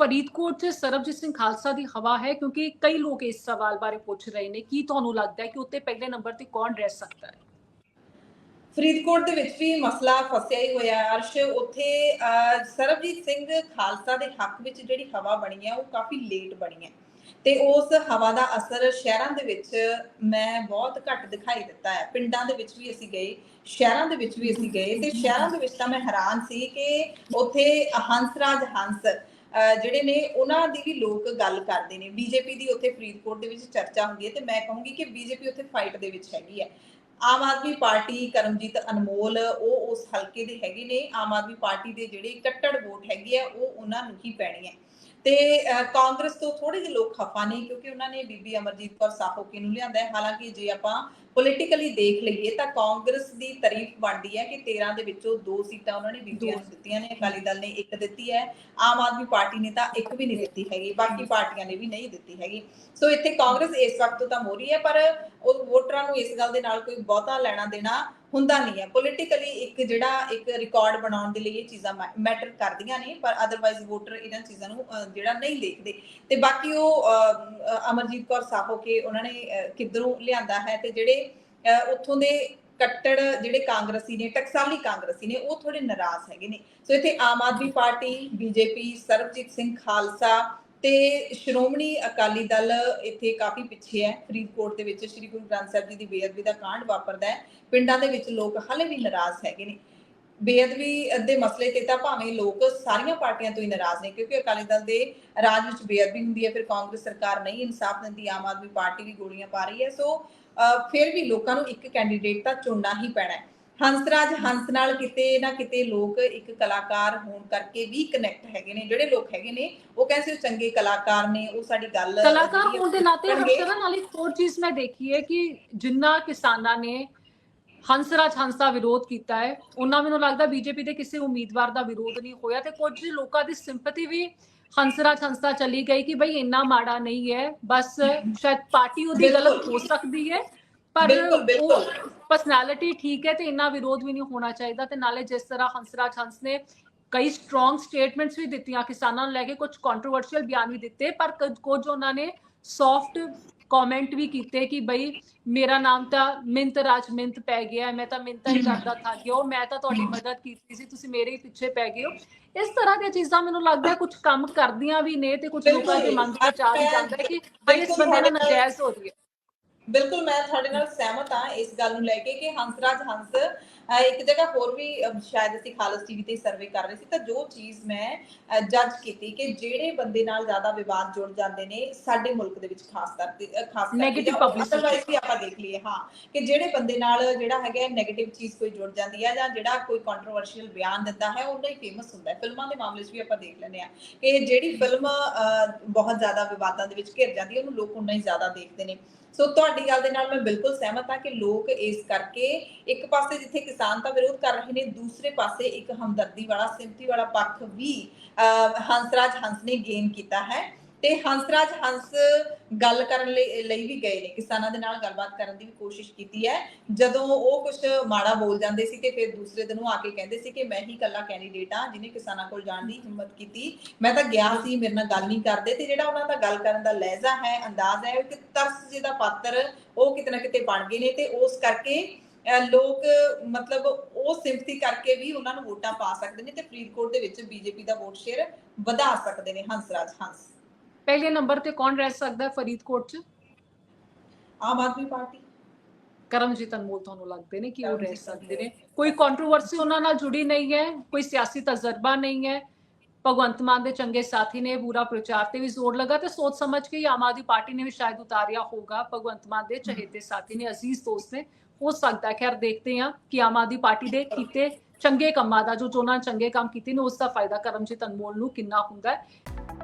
ਫਰੀਦਕੋਟ 'ਚ ਸਰਬਜੀਤ ਸਿੰਘ ਖਾਲਸਾ ਦੀ ਹਵਾ ਹੈ ਕਿਉਂਕਿ ਕਈ ਲੋਕ ਇਸ ਸਵਾਲ ਬਾਰੇ ਪੁੱਛ ਰਹੇ ਨੇ, ਕੀ ਤੁਹਾਨੂੰ ਲੱਗਦਾ ਹੈ ਕਿ ਉੱਤੇ ਪਹਿਲੇ ਨੰਬਰ ਤੇ ਕੌਣ ਰਹਿ ਸਕਦਾ ਹੈ? ਫਰੀਦਕੋਟ ਦੇ ਵਿੱਚ ਵੀ ਮਸਲਾ ਫਸਿਆ ਹੀ ਹੋਇਆ ਅਰਸ਼, ਉੱਥੇ ਸਰਬਜੀਤ ਸਿੰਘ ਖਾਲਸਾ ਦੇ ਹੱਕ ਵਿੱਚ ਜਿਹੜੀ ਹਵਾ ਬਣੀ ਹੈ, ਉਹ ਕਾਫੀ ਲੇਟ ਬਣੀ ਹੈ ਤੇ ਉਸ ਹਵਾ ਦਾ ਅਸਰ ਸ਼ਹਿਰਾਂ ਦੇ ਵਿੱਚ ਮੈਂ ਬਹੁਤ ਘੱਟ ਦਿਖਾਈ ਦਿੱਤਾ ਹੈ। ਪਿੰਡਾਂ ਦੇ ਵਿੱਚ ਵੀ ਅਸੀਂ ਗਏ, ਸ਼ਹਿਰਾਂ ਦੇ ਵਿੱਚ ਵੀ ਅਸੀਂ ਗਏ ਤੇ ਸ਼ਹਿਰਾਂ ਦੇ ਵਿੱਚ ਤਾਂ ਮੈਂ ਹੈਰਾਨ ਸੀ ਕਿ ਉੱਥੇ ਹੰਸਰਾਜ ਹੰਸ ਜਿਹੜੇ ਨੇ ਉਹਨਾਂ ਦੀ ਵੀ ਲੋਕ ਗੱਲ ਕਰਦੇ ਨੇ। ਬੀਜੇਪੀ ਦੀ ਉੱਥੇ ਫਰੀਦਕੋਟ ਦੇ ਵਿੱਚ ਚਰਚਾ ਹੁੰਦੀ ਹੈ ਤੇ ਮੈਂ ਕਹੂੰਗੀ ਕਿ ਬੀਜੇਪੀ ਉੱਥੇ ਫਾਈਟ ਦੇ ਵਿੱਚ ਹੈਗੀ ਹੈ। ਆਮ ਆਦਮੀ ਪਾਰਟੀ ਕਰਮਜੀਤ ਅਨਮੋਲ, ਉਹ ਉਸ ਹਲਕੇ ਦੇ ਹੈਗੇ ਨੇ। ਆਮ ਆਦਮੀ ਪਾਰਟੀ ਦੇ ਜਿਹੜੇ ਕੱਟੜ ਵੋਟ ਹੈਗੇ ਆ ਉਹ ਉਹਨਾਂ ਨੂੰ ਹੀ ਪੈਣੀ ਹੈ। ਤੇ ਕਾਂਗਰਸ ਤੋਂ ਥੋੜੇ ਜਿਹੇ ਲੋਕ ਖਫਾ ਨੇ ਕਿਉਂਕਿ ਉਹਨਾਂ ਨੇ ਬੀਬੀ ਅਮਰਜੀਤ ਕੌਰ ਸਾਹੋਕੇ ਨੂੰ ਲਿਆਂਦਾ ਹੈ। ਹਾਲਾਂਕਿ ਜੇ ਆਪਾਂ ਪੋਲਿਟੀਕਲੀ ਦੇਖ ਲਈਏ ਤਾਂ ਕਾਂਗਰਸ ਦੀ ਤਾਰੀਫ ਬਣਦੀ ਹੈ ਕਿ 13 ਦੇ ਵਿੱਚੋਂ ਦੋ ਸੀਟਾਂ ਉਹਨਾਂ ਨੇ ਬੀਬੀਆਂ ਨੂੰ ਦਿੱਤੀਆਂ ਨੇ ਅਕਾਲੀ ਦਲ ਨੇ ਇੱਕ ਦਿੱਤੀ ਹੈ ਆਮ ਆਦਮੀ ਪਾਰਟੀ ਨੇ ਤਾਂ ਇੱਕ ਵੀ ਨਹੀਂ। ਦਿੱਤੀ ਹੈਗੀ ਬਾਕੀ ਪਾਰਟੀਆਂ ਨੇ ਵੀ ਨਹੀਂ ਦਿੱਤੀ ਹੈਗੀ। ਸੋ ਇੱਥੇ ਕਾਂਗਰਸ ਇਸ ਵਕਤ ਤਾਂ ਮੋਰੀ ਹੈ ਪਰ ਉਹ ਵੋਟਰਾਂ ਨੂੰ ਇਸ ਗੱਲ ਦੇ ਨਾਲ ਕੋਈ ਬਹੁਤਾ ਲੈਣਾ ਦੇਣਾ ਹੁੰਦਾ ਨਹੀਂ ਹੈ। ਪੋਲਿਟੀਕਲੀ ਇੱਕ ਜਿਹੜਾ ਇੱਕ ਰਿਕਾਰਡ ਬਣਾਉਣ ਦੇ ਲਈ ਇਹ ਚੀਜ਼ਾਂ ਮੈਟਰ ਕਰਦੀਆਂ ਨੇ ਪਰ ਅਦਰਵਾਈਜ਼ ਵੋਟਰ ਇਹਨਾਂ ਚੀਜ਼ਾਂ ਨੂੰ ਜਿਹੜਾ ਨਹੀਂ ਦੇਖਦੇ। ਤੇ ਬਾਕੀ ਉਹ ਅਮਰਜੀਤ ਕੌਰ ਸਾਹੋ ਕੇ ਉਹਨਾਂ ਨੇ ਕਿੱਧਰੋਂ ਲਿਆਂਦਾ ਹੈ ਤੇ ਜਿਹੜੇ ਅਹ, ਉੱਥੋਂ ਦੇ ਕੱਟੜ ਜਿਹੜੇ ਕਾਂਗਰਸੀ ਨੇ ਟਕਸਾਲੀ ਕਾਂਗਰਸੀ ਨੇ ਉਹ ਥੋੜੇ ਨਾਰਾਜ਼ ਹੈਗੇ ਨੇ। ਸੋ ਇੱਥੇ ਆਮ ਆਦਮੀ ਪਾਰਟੀ ਬੀਜੇਪੀ ਸਰਬਜੀਤ ਸਿੰਘ ਖਾਲਸਾ ਤੇ ਸ਼੍ਰੋਮਣੀ ਅਕਾਲੀ ਦਲ ਇੱਥੇ ਕਾਫੀ ਪਿੱਛੇ ਹੈ ਫਰੀਦਕੋਟ ਦੇ ਵਿੱਚ ਸ੍ਰੀ ਗੁਰੂ ਗ੍ਰੰਥ ਸਾਹਿਬ ਜੀ ਦੀ ਬੇਅਦਬੀ ਦਾ ਕਾਂਡ ਵਾਪਰਦਾ ਹੈ। ਪਿੰਡਾਂ ਦੇ ਵਿੱਚ ਲੋਕ ਹਾਲੇ ਵੀ ਨਾਰਾਜ਼ ਹੈਗੇ ਨੇ। ਬੇਅਦਬੀ ਦੇ ਮਸਲੇ ਤੇ ਤਾਂ ਭਾਵੇਂ ਲੋਕ ਸਾਰੀਆਂ ਪਾਰਟੀਆਂ ਤੋਂ ਹੀ ਨਾਰਾਜ਼ ਨੇ ਕਿਉਂਕਿ ਅਕਾਲੀ ਦਲ ਦੇ ਰਾਜ ਵਿੱਚ ਬੇਅਦਬੀ ਹੁੰਦੀ ਹੈ ਫਿਰ ਕਾਂਗਰਸ ਸਰਕਾਰ ਨਹੀਂ ਇਨਸਾਫ ਦਿੰਦੀ ਆਮ ਆਦਮੀ ਪਾਰਟੀ ਵੀ ਗੋਲੀਆਂ ਪਾ ਰਹੀ ਹੈ। ਸੋ ਅਹ, ਫਿਰ ਵੀ ਲੋਕਾਂ ਨੂੰ ਇੱਕ ਕੈਂਡੀਡੇਟ ਤਾਂ ਚੁਣਨਾ ਹੀ ਪੈਣਾ ਹੈ। ਹੰਸਰਾਜ ਹੰਸ ਨਾਲ ਕਿਤੇ ਨਾ ਕਿਤੇ ਲੋਕ ਇੱਕ ਕਲਾਕਾਰ ਹੋਣ ਕਰਕੇ ਵੀ ਕਨੈਕਟ ਹੈਗੇ ਨੇ ਜਿਹੜੇ ਲੋਕ ਹੈਗੇ ਨੇ ਉਹ ਕਹਿੰਦੇ ਉਹ ਚੰਗੇ ਕਲਾਕਾਰ ਨੇ ਉਹ ਸਾਡੀ ਗੱਲ ਕਲਾਕਾਰ ਹੋਣ ਦੇ ਨਾਤੇ। ਹਰਸ਼ਰਨ ਨਾਲ ਇੱਕ ਹੋਰ ਚੀਜ਼ ਮੈਂ ਦੇਖੀ ਹੈ ਕਿ ਜਿੰਨਾ ਕਿਸਾਨਾਂ ਨੇ ਹੰਸਰਾਜ ਹੰਸ ਦਾ ਵਿਰੋਧ ਕੀਤਾ ਹੈ ਉਹਨਾਂ ਮੈਨੂੰ ਲੱਗਦਾ ਬੀਜੇਪੀ ਦੇ ਕਿਸੇ ਉਮੀਦਵਾਰ ਦਾ ਵਿਰੋਧ ਨਹੀਂ ਹੋਇਆ ਤੇ ਕੁਝ ਲੋਕਾਂ ਦੀ ਸਿੰਪਥੀ ਵੀ ਹੰਸਰਾਜ ਹੰਸ ਦਾ ਚਲੀ ਗਈ ਕਿ ਬਈ ਇੰਨਾ ਮਾੜਾ ਨਹੀਂ ਹੈ ਬਸ ਸ਼ਾਇਦ ਪਾਰਟੀ ਉਹਦੀ। ਗਲਤ ਹੋ ਸਕਦੀ ਹੈ ਪਰ। ਉਹ ਪਰਸਨੈਲਿਟੀ ਠੀਕ ਹੈ ਤੇ ਇੰਨਾ ਵਿਰੋਧ ਵੀ ਨਹੀਂ ਹੋਣਾ ਚਾਹੀਦਾ ਤੇ ਨਾਲੇ ਜਿਸ ਤਰ੍ਹਾਂ ਹੰਸਰਾਜ ਹੰਸ ਨੇ ਕਈ ਸਟਰੋਂਗ ਸਟੇਟਮੈਂਟਸ ਵੀ ਦਿੱਤੀਆਂ ਕਿਸਾਨਾਂ ਨੂੰ ਲੈ ਕੇ ਕੁਝ ਕੰਟਰੋਵਰਸ਼ੀਅਲ ਬਿਆਨ ਵੀ ਦਿੱਤੇ ਪਰ ਕੁਝ- ਉਹਨਾਂ ਨੇ ਸੌਫਟ ਕਮੈਂਟ ਵੀ ਕੀਤੇ ਕਿ ਬਈ ਮੇਰਾ ਨਾਮ ਤਾਂ ਮਿੰਤ ਰਾਜ ਮਿੰਤ ਪੈ ਗਿਆ ਮੈਂ ਤਾਂ ਮਿੰਤਾਂ ਹੀ ਕਰਦਾ ਥਾ ਗਿਓ ਮੈਂ ਤਾਂ ਤੁਹਾਡੀ ਮਦਦ ਕੀਤੀ ਸੀ ਤੁਸੀਂ ਮੇਰੇ ਹੀ ਪਿੱਛੇ ਪੈ ਗਏ ਹੋ। ਇਸ ਤਰ੍ਹਾਂ ਦੀਆਂ ਚੀਜ਼ਾਂ ਮੈਨੂੰ ਲੱਗਦਾ ਕੁਝ ਕੰਮ ਕਰਦੀਆਂ ਵੀ ਨੇ ਤੇ ਕੁਝ ਲੋਕਾਂ ਦੀ ਮੰਗ ਵਿੱਚ ਆ ਵੀ ਜਾਂਦਾ ਕਿ ਬਈ ਇਸ ਬੰਦੇ ਨਾਲ ਨਜਾਇਜ਼ ਹੋ ਰਹੀ ਹੈ। ਬਿਲਕੁਲ ਮੈਂ ਤੁਹਾਡੇ ਨਾਲ ਸਹਿਮਤ ਹਾਂ ਇਸ ਗੱਲ ਨੂੰ ਲੈ ਕੇ ਕਿ ਹੰਸਰਾਜ ਹੰਸ ਇੱਕ ਜਗ੍ਹਾ ਹੋਰ ਵੀ ਸ਼ਾਇਦ ਅਸੀਂ ਖਾਲਸ ਟੀਵੀ ਤੇ ਸਰਵੇ ਕਰ ਰਹੇ ਸੀ ਤਾਂ ਜੋ ਚੀਜ਼ ਮੈਂ ਜੱਜ ਕੀਤੀ ਕਿ ਜਿਹੜੇ ਬੰਦੇ ਨਾਲ ਜ਼ਿਆਦਾ ਵਿਵਾਦ ਜੁੜ ਜਾਂਦੇ ਨੇ ਸਾਡੇ ਮੁਲਕ ਦੇ ਵਿੱਚ ਖਾਸ ਕਰਕੇ ਖਾਸ publicity। otherwise ਵੀ ਆਪਾਂ ਦੇਖ ਲਈਏ ਹਾਂ ਕਿ ਜਿਹੜੇ ਬੰਦੇ ਨਾਲ ਜਿਹੜਾ ਹੈਗਾ ਨੈਗੇਟਿਵ ਚੀਜ਼ ਕੋਈ ਜੁੜ ਜਾਂਦੀ ਹੈ ਜਾਂ ਜਿਹੜਾ ਕੋਈ ਕੰਟਰੋਵਰਸ਼ੀਅਲ ਬਿਆਨ ਦਿੰਦਾ ਹੈ ਉਹ ਹੀ ਫੇਮਸ ਹੁੰਦਾ ਹੈ ਫਿਲਮਾਂ ਦੇ ਮਾਮਲੇ 'ਚ ਵੀ ਆਪਾਂ ਦੇਖ ਲੈਂਦੇ ਆ ਕਿ ਜਿਹੜੀ ਫਿਲਮ ਬਹੁਤ ਜ਼ਿਆਦਾ ਵਿਵਾਦਾਂ ਦੇ ਵਿੱਚ ਘਿਰ ਜਾਂਦੀ ਹੈ ਉਹਨੂੰ ਲੋਕ ਉਨਾ ਹੀ ਜ਼ਿਆਦਾ ਦੇਖਦੇ ਨੇ ਸੋ ਤੁਹਾਡੀ ਗੱਲ ਦੇ ਨਾਲ ਮੈਂ ਬਿਲਕੁਲ ਸਹਿਮਤ ਹਾਂ ਕਿ ਲੋਕ ਇਸ ਕਰਕੇ ਇੱਕ ਪਾਸੇ ਜਿੱਥੇ ਕਿਸਾਨ ਦਾ ਵਿਰੋਧ ਕਰ ਰਹੇ ਨੇ ਦੂਸਰੇ ਪਾਸੇ ਇੱਕ ਹਮਦਰਦੀ ਵਾਲਾ ਸਿੰਪਥੀ ਵਾਲਾ ਪੱਖ ਵੀ ਅਹ, ਹੰਸਰਾਜ ਹੰਸ ਨੇ ਗੇਨ ਕੀਤਾ ਹੈ। ਤੇ ਹੰਸਰਾਜ ਹੰਸ ਗੱਲ ਕਰਨ ਲਈ ਵੀ ਗਏ ਨੇ, ਕਿਸਾਨਾਂ ਦੇ ਨਾਲ ਗੱਲਬਾਤ ਕਰਨ ਦੀ ਵੀ ਕੋਸ਼ਿਸ਼ ਕੀਤੀ ਹੈ। ਜਦੋਂ ਉਹ ਕੁਝ ਮਾੜਾ ਬੋਲ ਜਾਂਦੇ ਸੀ ਤੇ ਫਿਰ ਦੂਸਰੇ ਦਿਨ ਉਹ ਆ ਕੇ ਕਹਿੰਦੇ ਸੀ ਕਿ ਮੈਂ ਹੀ ਇਕੱਲਾ ਕੈਂਡੀਡੇਟ ਆ ਜਿਹਨੇ ਕਿਸਾਨਾਂ ਕੋਲ ਜਾਣ ਦੀ ਹਿੰਮਤ ਕੀਤੀ। ਮੈਂ ਤਾਂ ਗਿਆ ਸੀ, ਮੇਰੇ ਨਾਲ ਗੱਲ ਨਹੀਂ ਕਰਦੇ ਤੇ ਜਿਹੜਾ ਉਹਨਾਂ ਦਾ ਗੱਲ ਕਰਨ ਦਾ ਲਹਿਜ਼ਾ ਹੈ, ਅੰਦਾਜ਼ ਹੈ ਕਿ ਤਰਸ ਜਿਹਦਾ ਪਾਤਰ ਉਹ ਕਿਤੇ ਨਾ ਕਿਤੇ ਬਣ ਗਏ ਨੇ ਤੇ ਉਸ ਕਰਕੇ ਲੋਕ ਮਤਲਬ ਉਹ ਸਿੰਪਥੀ ਕਰਕੇ ਵੀ ਉਹਨਾਂ ਨੂੰ ਵੋਟਾਂ ਪਾ ਸਕਦੇ ਨੇ ਤੇ ਫਰੀਦਕੋਟ ਦੇ ਵਿੱਚ ਬੀਜੇਪੀ ਦਾ ਵੋਟ ਸ਼ੇਅਰ ਵਧਾ ਸਕਦੇ ਨੇ ਹੰਸਰਾਜ ਹੰਸ। ਪਹਿਲੇ ਨੰਬਰ ਤੇ ਕੌਣ ਰਹਿ ਸਕਦਾ ਹੈ ਫਰੀਦਕੋਟ 'ਚ ਆਮ ਆਦਮੀ ਪਾਰਟੀ ਕਰਮਜੀਤ ਅਨਮੋਲ ਤੁਹਾਨੂੰ ਲੱਗਦੇ ਨੇ ਕਿ ਉਹ ਰਹਿ ਕਰਮਜੀਤ ਸਕਦੇ ਅਨਮੋਲ। ਨੇ ਕੋਈ ਕੰਟਰੋਵਰਸੀ ਉਹਨਾਂ ਨਾਲ ਜੁੜੀ ਨਹੀਂ ਹੈ ਕੋਈ ਸਿਆਸੀ ਤਜਰਬਾ ਨਹੀਂ ਹੈ ਭਗਵੰਤ ਮਾਨ ਦੇ ਚੰਗੇ ਸਾਥੀ ਨੇ ਪੂਰਾ ਪ੍ਰਚਾਰ ਤੇ ਵੀ ਜ਼ੋਰ ਲਗਾ ਤੇ ਸੋਚ ਸਮਝ ਕੇ ਹੀ ਆਮ ਆਦਮੀ ਪਾਰਟੀ ਨੇ ਵੀ ਸ਼ਾਇਦ ਉਤਾਰਿਆ ਹੋਗਾ ਭਗਵੰਤ ਮਾਨ ਦੇ ਚਹੇਤੇ ਸਾਥੀ ਨੇ ਅਜ਼ੀਜ਼ ਦੋਸਤ ਨੇ ਹੋ ਸਕਦਾ ਹੈ ਖੈਰ ਦੇਖਦੇ ਹਾਂ ਕਿ ਆਮ ਆਦਮੀ ਪਾਰਟੀ ਦੇ ਕੀਤੇ ਚੰਗੇ ਕੰਮਾਂ ਦਾ ਜੋ ਚੋਣਾਂ ਚੰਗੇ ਕੰਮ ਕੀਤੇ ਨੇ ਉਸ ਦਾ ਫਾਇਦਾ ਕਰਮਜੀਤ ਅਨਮੋਲ ਨੂੰ ਕਿੰਨਾ ਹੁੰਦਾ ਹੈ